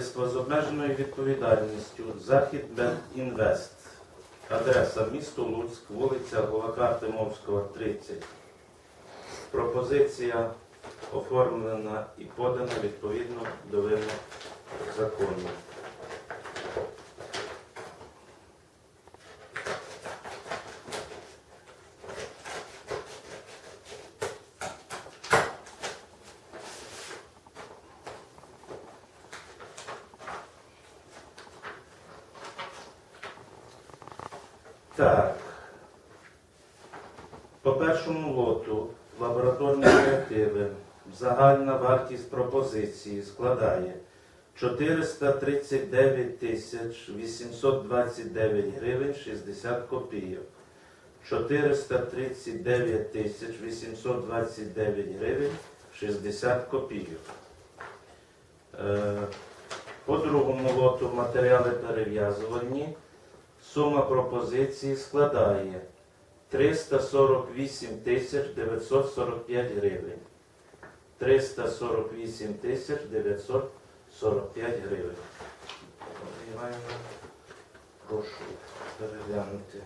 З обмеженою відповідальністю Захід Інвест. Адреса місто Луцьк, вулиця Гулака Тимовського, 30. Пропозиція оформлена і подана відповідно до вимог закону. Так. По першому лоту лабораторні реактиви загальна вартість пропозиції складає 439 тисяч 829 гривень 60 копійок. 439 тисяч 829 гривень 60 копійок. Е, По другому лоту матеріали перев'язувальні. Сума пропозиції складає 348 тисяч 945 гривень. 348 тисяч 945 гривень. Прошу переглянути.